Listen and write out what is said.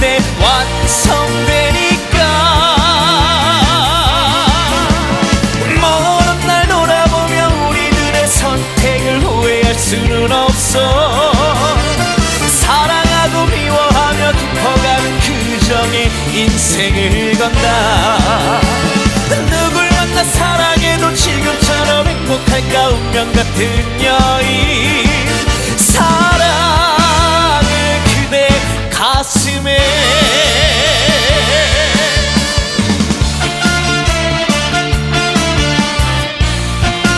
때 완성되니까. 먼 날 돌아보며 우리들의 선택을 후회할 수는 없어. 사랑하고 미워하며 깊어가는 그 정의 인생을 건다. 누굴 만나 사랑해도 지금처럼 행복할까 운명 같은 여인.